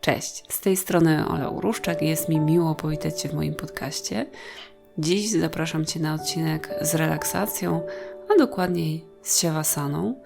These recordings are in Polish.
Cześć, z tej strony Ola Uruszczak jest mi miło powitać Cię w moim podcaście. Dziś zapraszam Cię na odcinek z relaksacją, a dokładniej z siawasaną,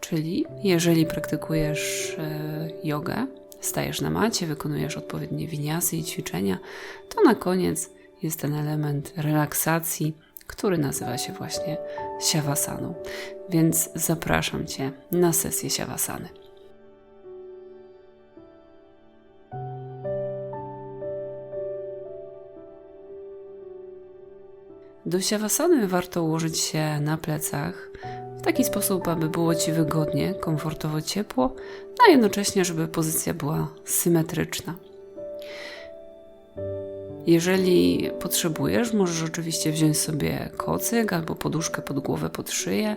czyli jeżeli praktykujesz e, jogę, stajesz na macie, wykonujesz odpowiednie winiasy i ćwiczenia, to na koniec jest ten element relaksacji, który nazywa się właśnie siawasaną. Więc zapraszam Cię na sesję siawasany. Do siawasany warto ułożyć się na plecach w taki sposób, aby było Ci wygodnie, komfortowo ciepło, a jednocześnie, żeby pozycja była symetryczna. Jeżeli potrzebujesz, możesz oczywiście wziąć sobie kocyk albo poduszkę pod głowę, pod szyję,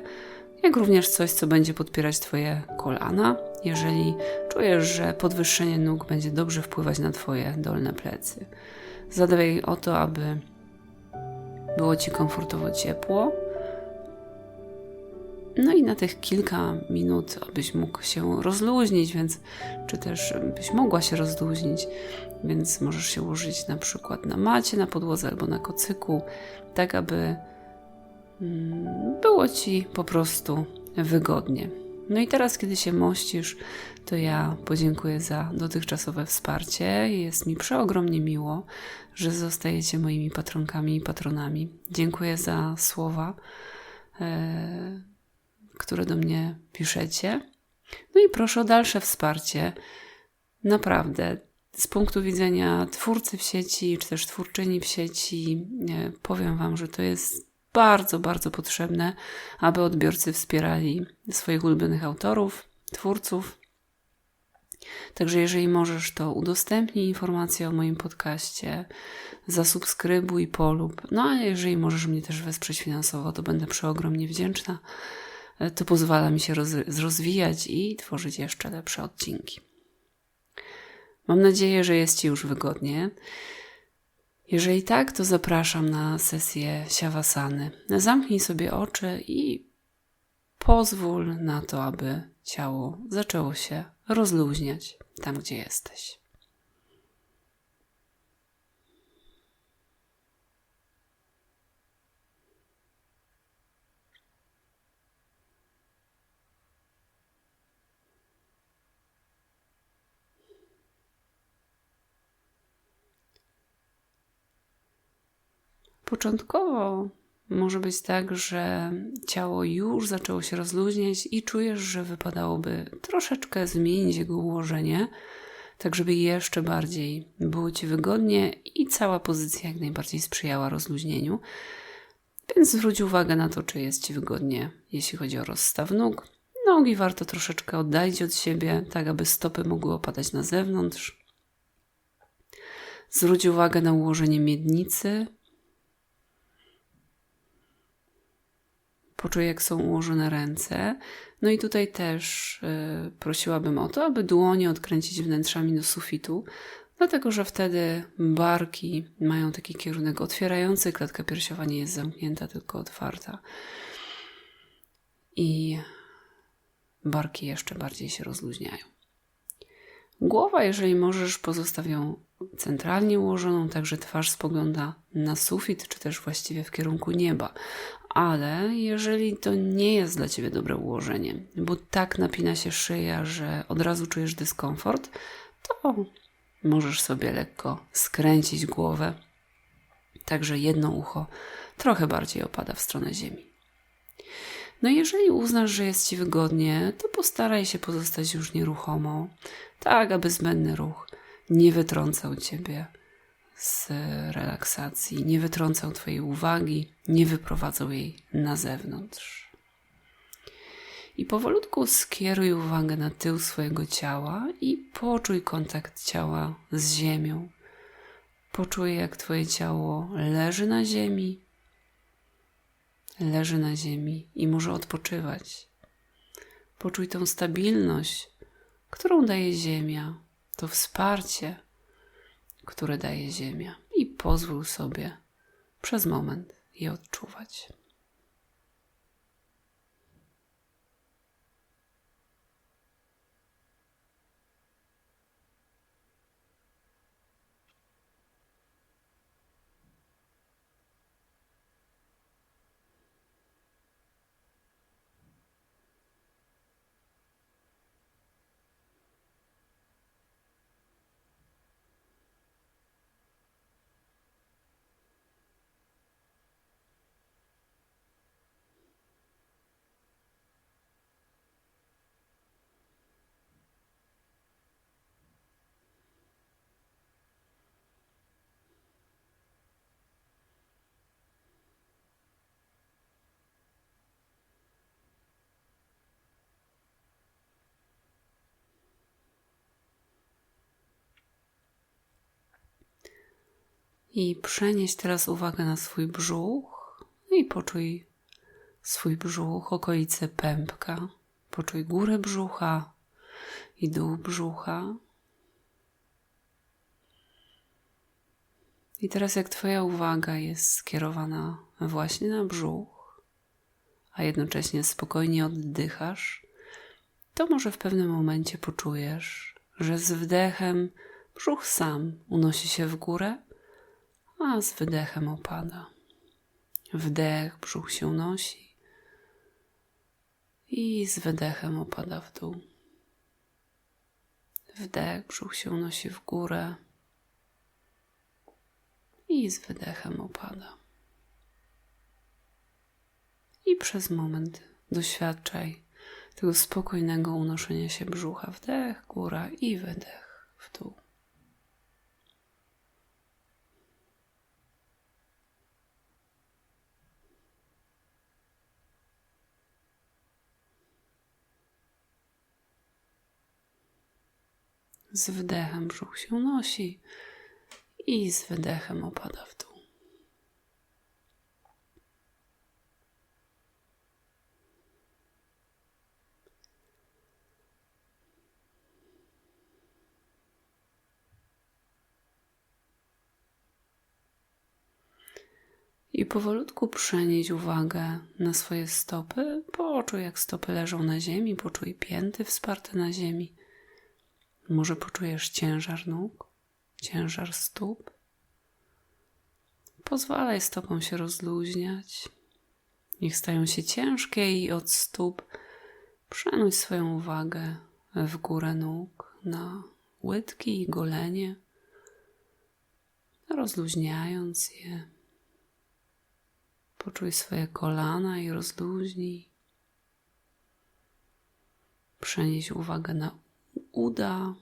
jak również coś, co będzie podpierać Twoje kolana, jeżeli czujesz, że podwyższenie nóg będzie dobrze wpływać na Twoje dolne plecy. Zadbaj o to, aby było Ci komfortowo ciepło. No i na tych kilka minut, abyś mógł się rozluźnić, więc czy też byś mogła się rozluźnić, więc możesz się ułożyć na przykład na macie, na podłodze albo na kocyku, tak aby mm, było Ci po prostu wygodnie. No i teraz, kiedy się mościsz, to ja podziękuję za dotychczasowe wsparcie. Jest mi przeogromnie miło, że zostajecie moimi patronkami i patronami. Dziękuję za słowa, e, które do mnie piszecie. No i proszę o dalsze wsparcie. Naprawdę, z punktu widzenia twórcy w sieci, czy też twórczyni w sieci, powiem Wam, że to jest bardzo, bardzo potrzebne, aby odbiorcy wspierali swoich ulubionych autorów, twórców. Także jeżeli możesz, to udostępnij informacje o moim podcaście, zasubskrybuj, polub. No a jeżeli możesz mnie też wesprzeć finansowo, to będę przeogromnie wdzięczna. To pozwala mi się rozwijać i tworzyć jeszcze lepsze odcinki. Mam nadzieję, że jest Ci już wygodnie. Jeżeli tak, to zapraszam na sesję siawasany. Zamknij sobie oczy i pozwól na to, aby ciało zaczęło się rozluźniać tam, gdzie jesteś. Początkowo może być tak, że ciało już zaczęło się rozluźniać i czujesz, że wypadałoby troszeczkę zmienić jego ułożenie, tak żeby jeszcze bardziej było ci wygodnie i cała pozycja jak najbardziej sprzyjała rozluźnieniu. Więc zwróć uwagę na to, czy jest ci wygodnie, jeśli chodzi o rozstaw nóg. Nogi warto troszeczkę oddalić od siebie, tak aby stopy mogły opadać na zewnątrz. Zwróć uwagę na ułożenie miednicy, Poczuj, jak są ułożone ręce. No i tutaj też y, prosiłabym o to, aby dłonie odkręcić wnętrzami do sufitu, dlatego że wtedy barki mają taki kierunek otwierający, klatka piersiowa nie jest zamknięta, tylko otwarta. I barki jeszcze bardziej się rozluźniają. Głowa, jeżeli możesz, pozostaw ją centralnie ułożoną, tak że twarz spogląda na sufit, czy też właściwie w kierunku nieba. Ale jeżeli to nie jest dla ciebie dobre ułożenie, bo tak napina się szyja, że od razu czujesz dyskomfort, to możesz sobie lekko skręcić głowę, tak że jedno ucho trochę bardziej opada w stronę ziemi. No jeżeli uznasz, że jest Ci wygodnie, to postaraj się pozostać już nieruchomo, tak aby zbędny ruch nie wytrącał Ciebie z relaksacji, nie wytrącał Twojej uwagi, nie wyprowadzał jej na zewnątrz. I powolutku skieruj uwagę na tył swojego ciała i poczuj kontakt ciała z ziemią. Poczuj, jak Twoje ciało leży na ziemi, leży na ziemi i może odpoczywać. Poczuj tą stabilność, którą daje Ziemia, to wsparcie, które daje Ziemia. I pozwól sobie przez moment je odczuwać. I przenieś teraz uwagę na swój brzuch i poczuj swój brzuch, okolice pępka. Poczuj górę brzucha i dół brzucha. I teraz, jak Twoja uwaga jest skierowana właśnie na brzuch, a jednocześnie spokojnie oddychasz, to może w pewnym momencie poczujesz, że z wdechem brzuch sam unosi się w górę, a z wydechem opada. Wdech, brzuch się unosi i z wydechem opada w dół. Wdech, brzuch się unosi w górę i z wydechem opada. I przez moment doświadczaj tego spokojnego unoszenia się brzucha. Wdech, góra i wydech w dół. Z wdechem brzuch się unosi i z wydechem opada w dół. I powolutku przenieść uwagę na swoje stopy. Poczuj, jak stopy leżą na ziemi, poczuj pięty wsparte na ziemi. Może poczujesz ciężar nóg, ciężar stóp. Pozwalaj stopom się rozluźniać. Niech stają się ciężkie i od stóp przenuć swoją uwagę w górę nóg, na łydki i golenie, rozluźniając je. Poczuj swoje kolana i rozluźnij. Przenieś uwagę na uda.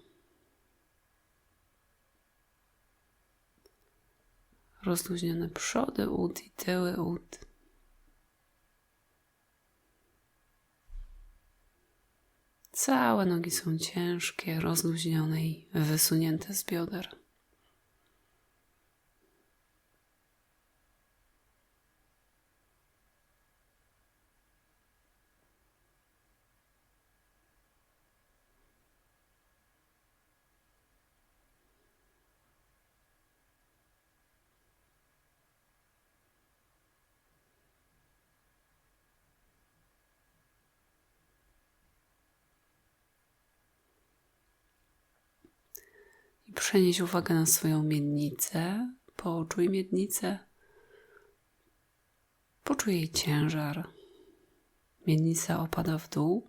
Rozluźnione przody ud i tyły ud. Całe nogi są ciężkie, rozluźnione i wysunięte z bioder. I przenieś uwagę na swoją miednicę. Poczuj miednicę. Poczuj jej ciężar. Miednica opada w dół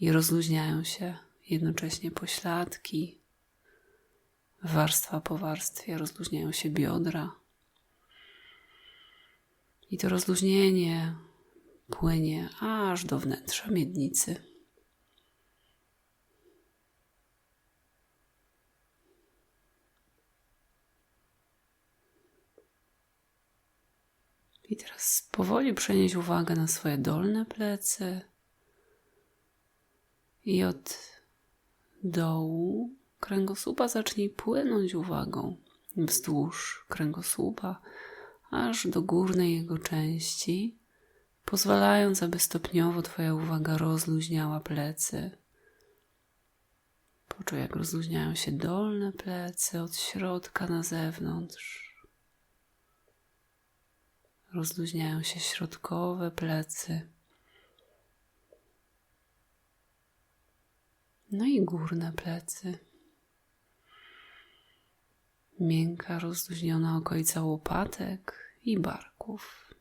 i rozluźniają się jednocześnie pośladki. Warstwa po warstwie rozluźniają się biodra. I to rozluźnienie płynie aż do wnętrza miednicy. I teraz powoli przenieść uwagę na swoje dolne plecy i od dołu kręgosłupa zacznij płynąć uwagą wzdłuż kręgosłupa, aż do górnej jego części, pozwalając, aby stopniowo Twoja uwaga rozluźniała plecy. Poczuj, jak rozluźniają się dolne plecy od środka na zewnątrz Rozluźniają się środkowe plecy. No i górne plecy. Miękka, rozluźniona okolica łopatek i barków.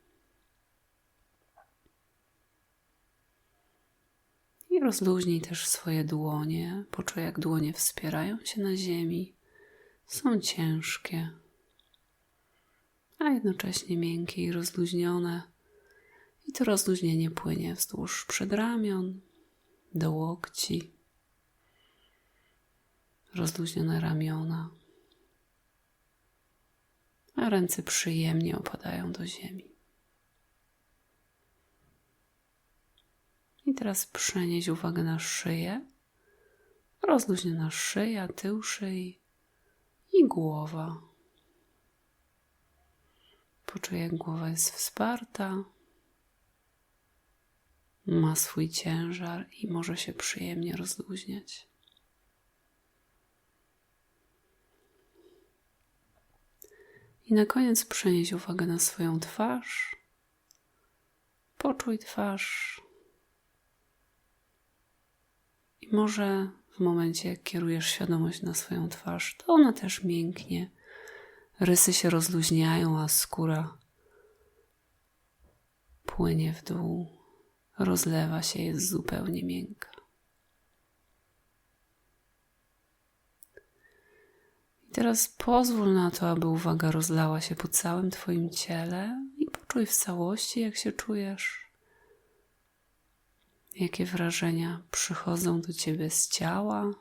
I rozluźnij też swoje dłonie. Poczuj, jak dłonie wspierają się na ziemi. Są ciężkie, a jednocześnie miękkie i rozluźnione. I to rozluźnienie płynie wzdłuż przedramion, do łokci, rozluźnione ramiona, a ręce przyjemnie opadają do ziemi. I teraz przenieś uwagę na szyję, rozluźniona szyja, tył szyi i głowa. Poczuj, jak głowa jest wsparta, ma swój ciężar i może się przyjemnie rozluźniać. I na koniec przenieś uwagę na swoją twarz. Poczuj twarz. I może w momencie, jak kierujesz świadomość na swoją twarz, to ona też mięknie. Rysy się rozluźniają, a skóra płynie w dół, rozlewa się, jest zupełnie miękka. I teraz pozwól na to, aby uwaga rozlała się po całym Twoim ciele i poczuj w całości, jak się czujesz. Jakie wrażenia przychodzą do Ciebie z ciała?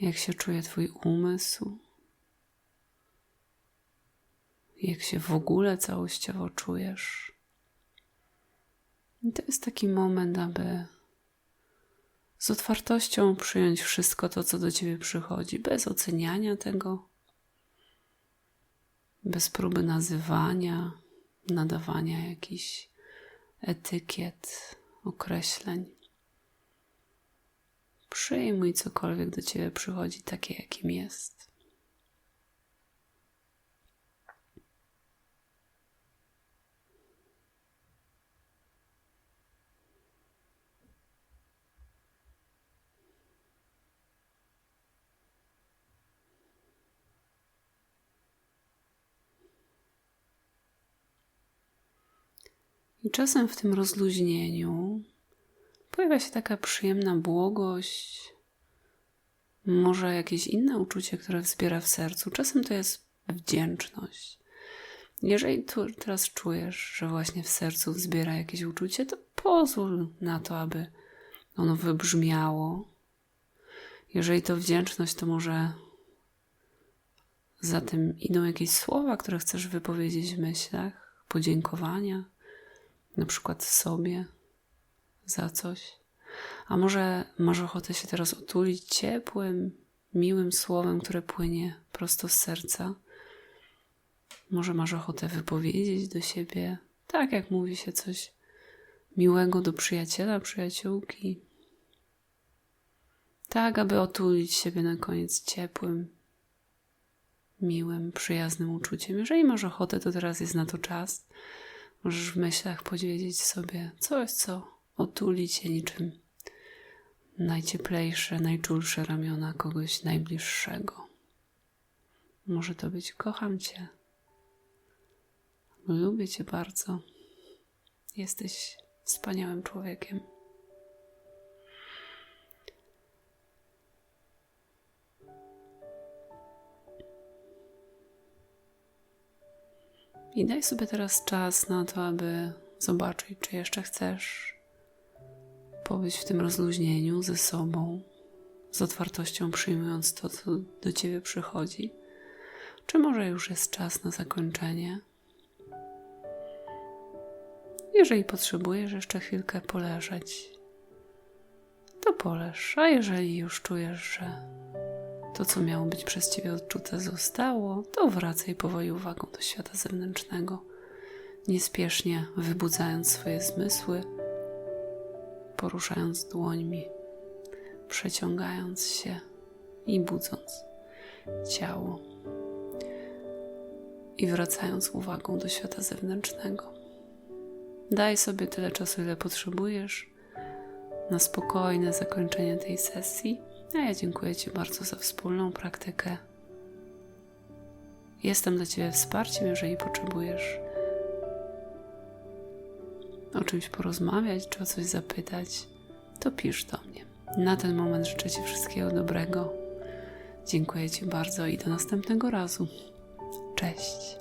Jak się czuje Twój umysł? Jak się w ogóle całościowo czujesz? I to jest taki moment, aby z otwartością przyjąć wszystko to, co do ciebie przychodzi, bez oceniania tego, bez próby nazywania, nadawania jakichś etykiet, określeń. Przyjmuj cokolwiek do ciebie przychodzi takie, jakim jest. I czasem w tym rozluźnieniu pojawia się taka przyjemna błogość, może jakieś inne uczucie, które wzbiera w sercu. Czasem to jest wdzięczność. Jeżeli tu teraz czujesz, że właśnie w sercu wzbiera jakieś uczucie, to pozwól na to, aby ono wybrzmiało. Jeżeli to wdzięczność, to może za tym idą jakieś słowa, które chcesz wypowiedzieć w myślach, podziękowania na przykład sobie za coś. A może masz ochotę się teraz otulić ciepłym, miłym słowem, które płynie prosto z serca? Może masz ochotę wypowiedzieć do siebie, tak jak mówi się coś miłego do przyjaciela, przyjaciółki. Tak, aby otulić siebie na koniec ciepłym, miłym, przyjaznym uczuciem. Jeżeli masz ochotę, to teraz jest na to czas. Możesz w myślach powiedzieć sobie coś, co otuli cię niczym najcieplejsze, najczulsze ramiona kogoś najbliższego. Może to być kocham cię, lubię cię bardzo, jesteś wspaniałym człowiekiem. I daj sobie teraz czas na to, aby zobaczyć, czy jeszcze chcesz pobyć w tym rozluźnieniu ze sobą, z otwartością przyjmując to, co do ciebie przychodzi, czy może już jest czas na zakończenie. Jeżeli potrzebujesz jeszcze chwilkę poleżeć, to poleż, a jeżeli już czujesz, że to, co miało być przez ciebie odczute, zostało, to wracaj powoli uwagą do świata zewnętrznego, niespiesznie wybudzając swoje zmysły, poruszając dłońmi, przeciągając się i budząc ciało. i wracając uwagą do świata zewnętrznego. Daj sobie tyle czasu, ile potrzebujesz na spokojne zakończenie tej sesji. A ja dziękuję Ci bardzo za wspólną praktykę. Jestem dla Ciebie wsparciem, jeżeli potrzebujesz o czymś porozmawiać czy o coś zapytać, to pisz do mnie. Na ten moment życzę Ci wszystkiego dobrego. Dziękuję Ci bardzo i do następnego razu. Cześć.